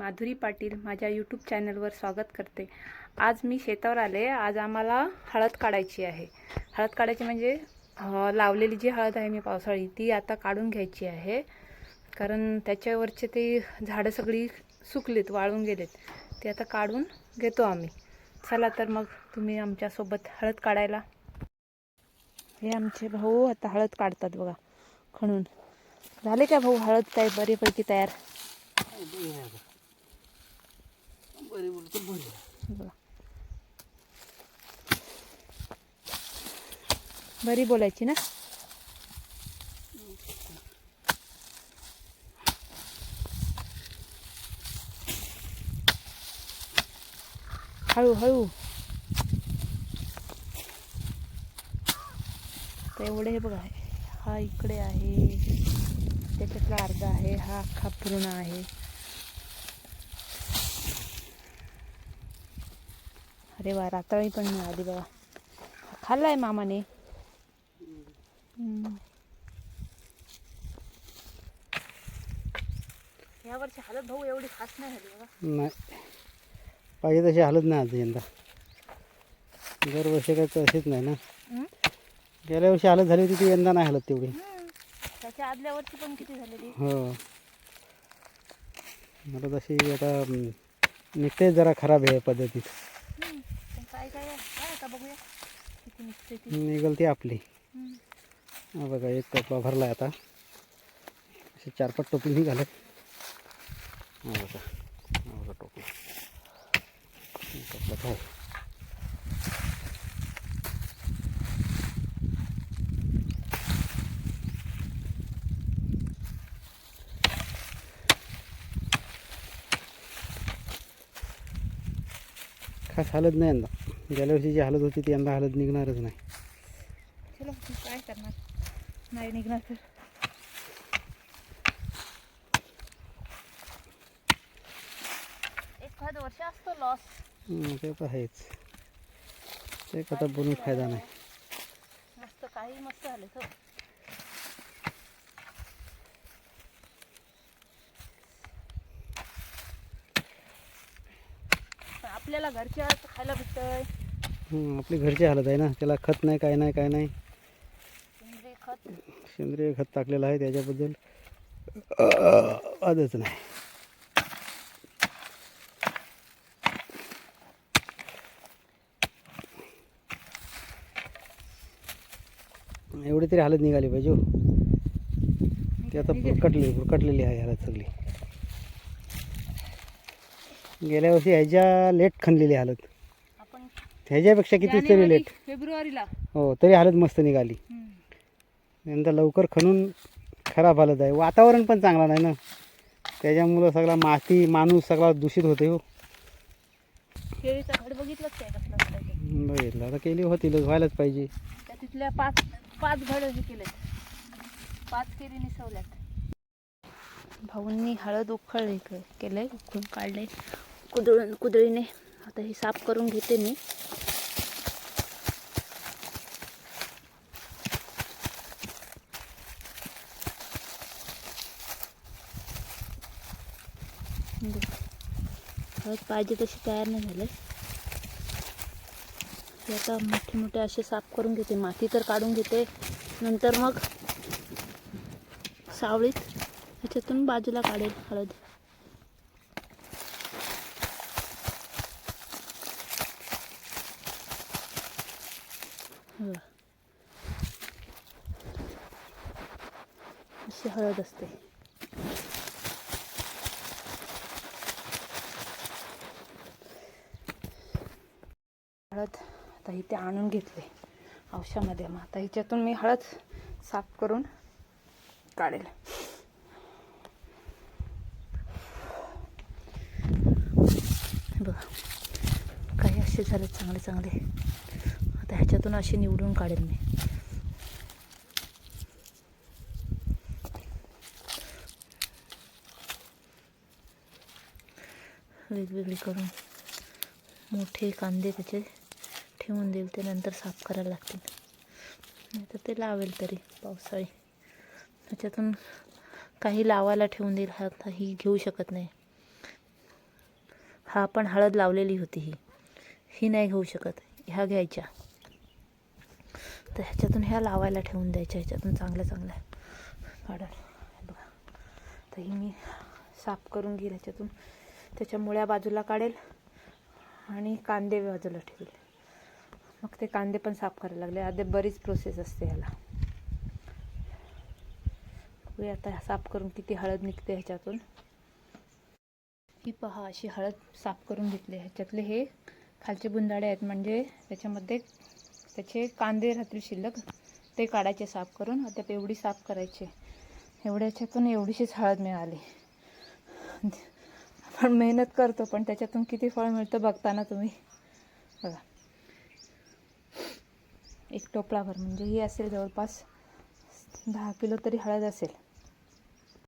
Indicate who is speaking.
Speaker 1: माधुरी पाटील माझ्या यूट्यूब चॅनलवर स्वागत करते. आज मी शेतावर आले. आज आम्हाला हळद काढायची आहे. हळद काढायची म्हणजे लावलेली जी हळद आहे मी पावसाळी ती आता काढून घ्यायची आहे. कारण त्याच्यावरचे ते झाडं सगळी सुकलीत वाळून गेलेत. ते आता काढून घेतो आम्ही. चला तर मग तुम्ही आमच्यासोबत हळद काढायला. हे आमचे भाऊ आता हळद काढतात बघा खणून. झाले का भाऊ हळद काय बरीपैकी तयार? बरी. बोलायची ना? हळू हळू. एवढे हे बघा हा इकडे आहे त्याच्यातला अर्धा आहे हा अख्खा पूर्ण आहे. अरे वा रातळी पण मिळाली बघा. खाल्लाय मामाने. या वर्षी हालत भाऊ एवढी खास नाही झाली बघा.
Speaker 2: नाही. पाहिजे तशी हालत नाही आता यंदा. दरवर्षी काय तशीच नाही ना.
Speaker 1: हम्म?
Speaker 2: गेल्या वर्षी हालत झाली होती ती यंदा नाही हालत तेवढी.
Speaker 1: हम्म. त्याच्या आदल्या वर्षी पण किती झालेली
Speaker 2: हो. मला तशी आता निघते जरा खराब आहे पद्धतीत.
Speaker 1: बघूया किती निघते ती
Speaker 2: निघल आपली
Speaker 1: हम्म.
Speaker 2: हा बघा एक टोपला भरला आता. असे चार पाच टोपले निघाले. हा बघा हा बघा टोपला. खास हालत नाही यंदा. गेल्या वर्षी जी हालत होती ती यंदा हालत निघणारच नाही.
Speaker 1: चला काय करणार? नाही निघणार तर. एखाद वर्ष असतो लॉस
Speaker 2: ते तर आहेच. ते आता बोलून फायदा नाही.
Speaker 1: मस्त काही मस्त झाले तर. आपल्याला घरच्या खायला भेटतंय.
Speaker 2: आपली घरची हालत आहे ना. त्याला खत नाही काय नाही काय नाही.
Speaker 1: सेंद्रिय खत.
Speaker 2: टाकलेलं आहे त्याच्याबद्दल. अं, आदच नाही. एवढी तरी हालत निघाली पाहिजे हो. ती आता बुरकटली बुरकटलेली आहे हालत सगळी. गेल्या वर्षी ह्याच्या लेट खणलेली हालत. ह्याच्यापेक्षा किती तरी लेट?
Speaker 1: फेब्रुवारीला.
Speaker 2: हो तरी हालत मस्त निघाली. यंदा लवकर खणून खराब हालत आहे. वातावरण पण चांगला नाही ना. त्याच्यामुळं सगळा माती माणूस सगळा दूषित होते हो. बघितलं. आता केली होतीलच व्हायलाच पाहिजे.
Speaker 1: तिथल्या पाच पाच घड पाच केळी निसवल्यात भाऊंनी हळद उखळले केलंय उखळून काढले कुदळून कुदळीने. आता हे साफ करून घेते मी. हळद पाहिजे तशी तयार नाही झाले. हे आता मोठे मोठे असे साफ करून घेते. माती तर काढून घेते. नंतर मग सावळीत ह्याच्यातून बाजूला काढेल हळद. अशी हळद असते. हळद आता इथे आणून घेतले औषधामध्ये. मग आता ह्याच्यातून मी हळद साफ करून काढेल. बघा. काही असे झाले चांगले चांगले. आता ह्याच्यातून असे निवडून काढेल मी. वेगवेगळी करून मोठे कांदे त्याचे ठेवून देईल ते नंतर साफ करायला लागतील. नाही तर ते लावेल तरी पावसाळी. त्याच्यातून काही लावायला ठेवून देईल हा ही घेऊ शकत नाही. हा आपण हळद लावलेली होती ही. ही नाही घेऊ शकत. ह्या घ्यायच्या. तर ह्याच्यातून ह्या लावायला ठेवून द्यायच्या ह्याच्यातून चांगल्या चांगल्या. काढा बघा. तर ही मी साफ करून घेईल ह्याच्यातून. त्याच्या मुळ्या बाजूला काढेल आणि कांदे बाजूला ठेवेल. मग ते कांदे पण साफ करायला लागले. आधी बरीच प्रोसेस असते ह्याला बघूया आता साफ करून किती हळद निघते ह्याच्यातून. ही पहा अशी हळद साफ करून घेतली ह्याच्यातले हे खालचे बुंदाडे आहेत. म्हणजे त्याच्यामध्ये त्याचे कांदे राहतील शिल्लक. ते काढायचे साफ करून. आता एवढी साफ करायचे. एवढ्याच्यातून एवढीशीच हळद मिळाली. आपण मेहनत करतो पण त्याच्यातून किती फळ मिळतं बघताना तुम्ही. बघा. एक टोपलाभर म्हणजे ही असेल जवळपास दहा किलो तरी हळद असेल.